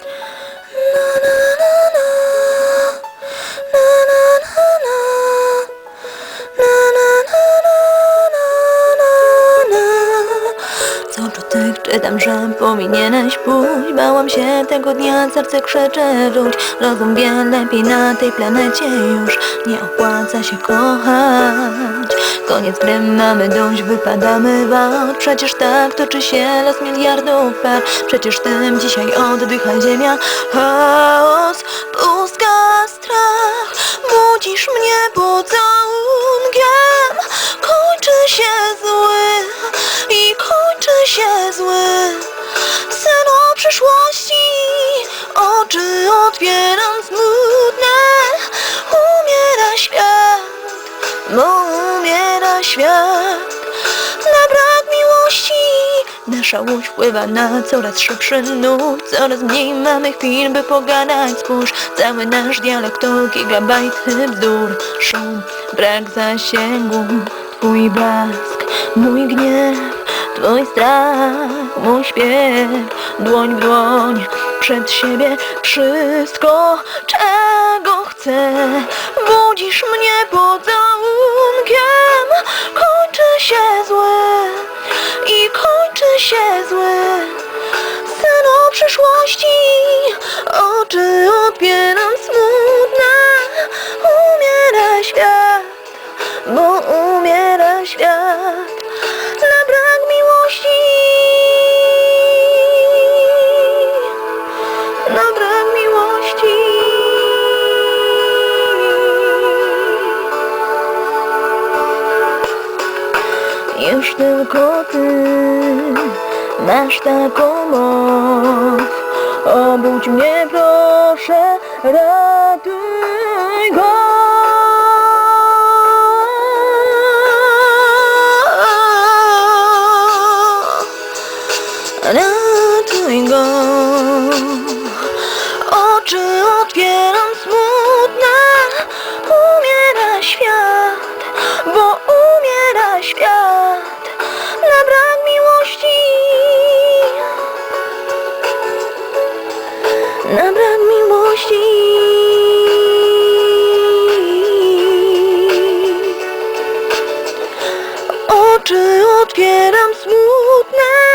you czytam, że powinieneś pójść. Bałam się tego dnia, serce krzecze rzuć Rozum wie lepiej na tej planecie już Nie opłaca się kochać. Koniec gry, mamy dość, wypadamy w aut. Przecież tak toczy się los miliardów par. Przecież tym dzisiaj oddycha ziemia. Chaos, otwieram smutne Umiera świat. Bo umiera świat. Na brak miłości Nasza łódź wpływa na coraz szybszy nurt Coraz mniej mamy chwil, by pogadać. Spójrz, cały nasz dialog to gigabajty bzdur Szum, brak zasięgu Twój blask, mój gniew Twój strach, mój śpiew. Dłoń w dłoń, przed siebie Wszystko, czego chcę. Budzisz mnie pocałunkiem Kończy się złe I kończy się złe. Sen o przyszłości Oczy odbieram Już tylko ty masz taką moc. Obudź mnie proszę, ratuj go. Ratuj go. Oczy Oczy otwieram smutne